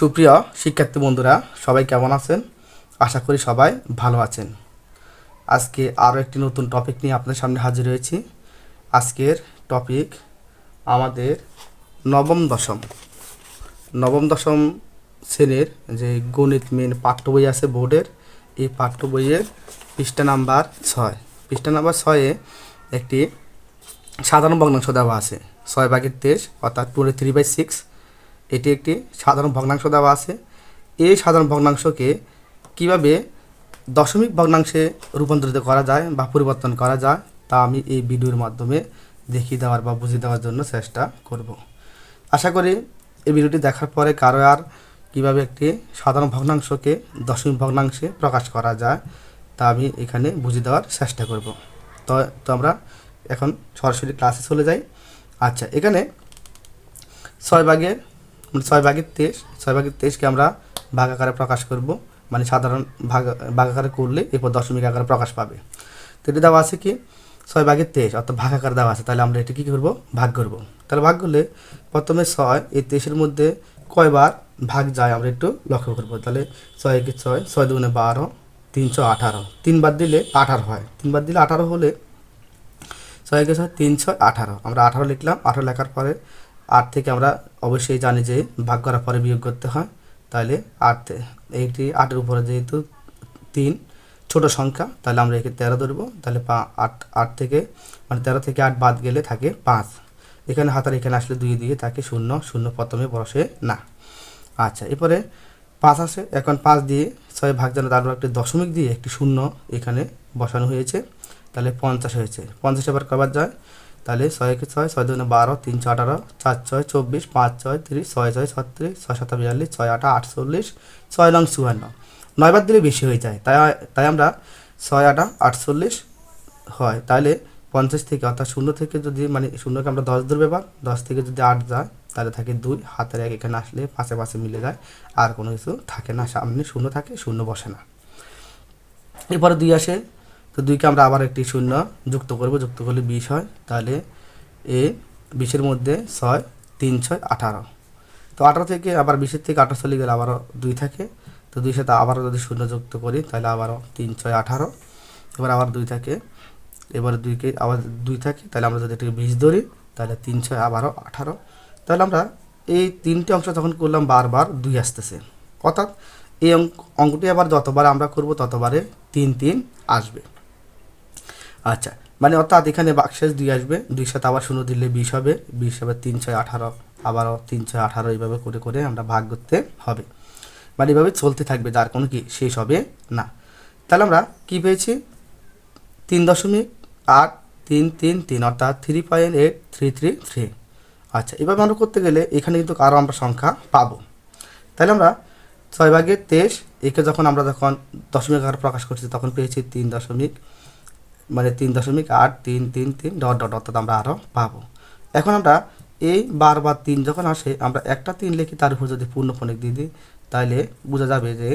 সুপ্রিয় শিক্ষার্থী বন্ধুরা, সবাই কেমন আছেন? আশা করি সবাই ভালো আছেন। আজকে আরও একটি নতুন টপিক নিয়ে আপনাদের সামনে হাজির হয়েছি। আজকের টপিক আমাদের নবম দশম। নবম দশম শ্রেণির যে গণিত মেন পাঠ্য বই আছে বোর্ডের, এই পাঠ্য বইয়ের পৃষ্ঠা নাম্বার ছয়। পৃষ্ঠা নাম্বার ছয়ে একটি সাধারণ ভগ্নাংশ দেওয়া আছে, ছয় ভাগের তেইশ অর্থাৎ টোয়েন্টি থ্রি বাই সিক্স এটি একটি সাধারণ ভগ্নাংশ দেওয়া আছে। এই সাধারণ ভগ্নাংশকে কীভাবে দশমিক ভগ্নাংশে রূপান্তরিত করা যায় বা পরিবর্তন করা যায়, তা আমি এই ভিডিওর মাধ্যমে দেখিয়ে দেওয়ার বা বুঝিয়ে দেওয়ার জন্য চেষ্টা করব। আশা করি এই ভিডিওটি দেখার পরে কারও আর কীভাবে একটি সাধারণ ভগ্নাংশকে দশমিক ভগ্নাংশে প্রকাশ করা যায়, তা আমি এখানে বুঝিয়ে দেওয়ার চেষ্টা করব। তো তো আমরা এখন সরাসরি ক্লাসে চলে যাই। আচ্ছা এখানে ছয় ভাগের ছয় ভাগের তেইশ, ছয় ভাগের তেইশকে আমরা ভাগ আকারে প্রকাশ করব। মানে সাধারণ ভাগ ভাগ আকারে করলে এরপর দশমিক আকারে প্রকাশ পাবে। তো এটা দেওয়া আছে কি? ছয় ভাগের তেইশ, অর্থাৎ ভাগ আকারে দেওয়া আছে। তাহলে আমরা এটা কী করব? ভাগ করব। তাহলে ভাগ করলে প্রথমে ছয়, এই তেইশের মধ্যে কয়বার ভাগ যায় আমরা একটু লক্ষ্য করব। তাহলে ছয় একে ছয় ছয় দুগুণে বারো, তিনশো আঠারো। তিনবার দিলে আঠারো হয়। তিনবার দিলে আঠারো হলে ছয় একে ছয় তিন ছয় আঠারো। আমরা আঠারো লিখলাম। আঠারো লেখার পরে আট থেকে আমরা অবশ্যই জানি যে ভাগ করার পরে বিয়োগ করতে হয়। তাহলে আট এইটি আটের উপরে যেহেতু তিন, ছোট সংখ্যা তাহলে আমরা একে তেরো ধরবো। তাহলে পা, আট আট থেকে মানে তেরো থেকে আট বাদ গেলে থাকে পাঁচ। এখানে হাতার এখানে আসলে দুই দিয়ে থাকে শূন্য শূন্য প্রথমে বসে না। আচ্ছা এরপরে পাঁচ আসে এখন পাঁচ দিয়ে ছয় ভাগ জানা তারপর একটি দশমিক দিয়ে একটি শূন্য এখানে বসানো হয়েছে তাহলে পঞ্চাশ হয়েছে। পঞ্চাশ এবার কবার যায় তাহলে ছয় একে ছয় ছয় দুগুণে বারো, তিন ছয় আঠারো, চার ছয়, চব্বিশ, পাঁচ ছয়, তিরিশ, ছয় ছয়, ছত্রিশ, ছয় সাত বিয়াল্লিশ, ছয় আটা, আটচল্লিশ, ছয় নং চুয়ান্ন। নয়বার দিলে বেশি হয়ে যায়। তাই তাই আমরা ছয় আটা, আটচল্লিশ হয়। তাহলে পঞ্চাশ থেকে, অর্থাৎ শূন্য থেকে যদি মানে শূন্যকে আমরা দশ ধরবে বা দশ থেকে যদি আট যায়, তাহলে থাকে দুই। হাতের এক এখানে আসলে পাশে পাশে মিলে যায়। আর কোনো কিছু থাকে না। সামনে শূন্য থাকে, শূন্য বসে না। এরপরে দুই আসে তো দুইকে আমরা আবার একটি শূন্য যুক্ত করব, যুক্ত করলে বিশ হয়। তাহলে এ বিশের মধ্যে ছয়, তিন, ছয়, আঠারো। তো আঠারো থেকে আবার বিশের থেকে আঠারো চলে গেলে আবারও দুই থাকে। তো দুই সাথে আবারও যদি শূন্য যুক্ত করি, তাহলে আবারও তিন, ছয়, আঠারো। এবার আবার দুই থাকে। এবার দুইকে আবার দুই থাকে, তাহলে আমরা যদি এটাকে বিশ ধরি, তাহলে তিন, ছয়, আবারও আঠারো। তাহলে আমরা এই তিনটি অংশ যখন করলাম বারবার, দুই আসতেছে। অর্থাৎ এই অঙ্ক অঙ্কটি আবার যতবার আমরা করব, ততবারে তিন তিন আসবে। আচ্ছা মানে অর্থাৎ এখানে বাক্সেস দুই আসবে, দুই সাথে আবার শূন্য দিলে বিশ হবে বিশ হবে তিন ছয় আঠারো, আবারও তিন ছয় আঠারো এইভাবে করে করে আমরা ভাগ করতে হবে। মানে এভাবে চলতে থাকবে, যার কোনো কি শেষ হবে না। তাহলে আমরা কি পেয়েছি? তিন দশমিক আট তিন তিন তিন, অর্থাৎ three point eight three three three আচ্ছা এভাবে আমরা করতে গেলে এখানে কিন্তু আরও আমরা সংখ্যা পাবো। তাহলে আমরা ছয় ভাগের তেইশ, একে যখন আমরা যখন দশমিক আকারে প্রকাশ করছি, তখন পেয়েছি তিন দশমিক মানে তিন দশমিক আট তিন তিন তিন ডট ডট অর্থাৎ আমরা আরও পাবো। এখন আমরা এই বারবার তিন যখন আসে, আমরা একটা তিন লিখি, তার উপর যদি পূর্ণফণিক দিয়ে দিই তাহলে বোঝা যাবে যে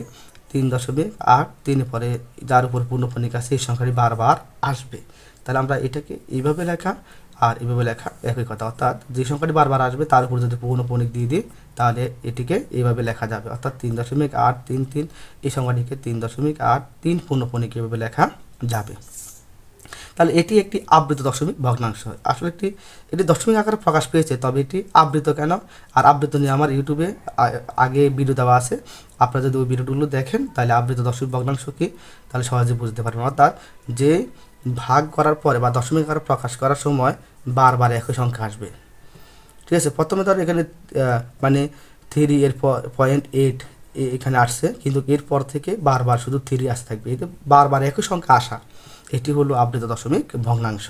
তিন দশমিক আট তিন পরে যার উপর পূর্ণফণিক আছে, এই সংখ্যাটি বারবার আসবে। তাহলে আমরা এটাকে এইভাবে লেখা আর এইভাবে লেখা একই কথা। অর্থাৎ যে সংখ্যাটি বারবার আসবে, তার উপর যদি পূর্ণফণিক দিয়ে দিই, তাহলে এটিকে এইভাবে লেখা যাবে। অর্থাৎ তিন দশমিক আট তিন তিন, এই সংখ্যাটিকে তিন দশমিক আট তিন পূর্ণফণিক এভাবে লেখা যাবে। তাহলে এটি একটি আবৃত দশমিক ভগ্নাংশ। আসলে একটি এটি দশমিক আকারে প্রকাশ পেয়েছে, তবে এটি আবৃত কেন? আর আবৃত নিয়ে আমার ইউটিউবে আগে ভিডিও দেওয়া আছে। আপনারা যদি ওই ভিডিওগুলো দেখেন, তাহলে আবৃত দশমিক ভগ্নাংশ কি? তাহলে সহজে বুঝতে পারবেন। অর্থাৎ যে ভাগ করার পরে বা দশমিক আকারে প্রকাশ করার সময় বারবার একই সংখ্যা আসবে। ঠিক আছে, প্রথমে ধর এখানে মানে থ্রি এর পয়েন্ট এইট এখানে আসছে, কিন্তু এরপর থেকে বারবার শুধু থ্রি আসতে থাকবে। এতে বারবার একই সংখ্যা আসা। এটি হলো আবৃত দশমিক ভগ্নাংশ।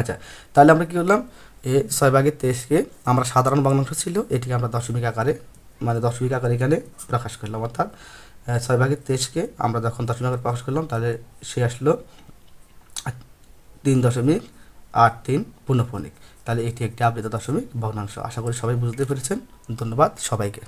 আচ্ছা তাহলে আমরা কী করলাম? এ ছয় ভাগের তেইশকে আমরা সাধারণ ভগ্নাংশ ছিল, এটিকে আমরা দশমিক আকারে মানে দশমিক আকারে এখানে প্রকাশ করলাম। অর্থাৎ ছয় ভাগের তেইশকে আমরা যখন দশমিক আকারে প্রকাশ করলাম, তাহলে সে আসলো তিন দশমিক আট তিন পূর্ণফণিক তাহলে এটি একটি আবৃত দশমিক ভগ্নাংশ। আশা করি সবাই বুঝতে পেরেছেন। ধন্যবাদ সবাইকে।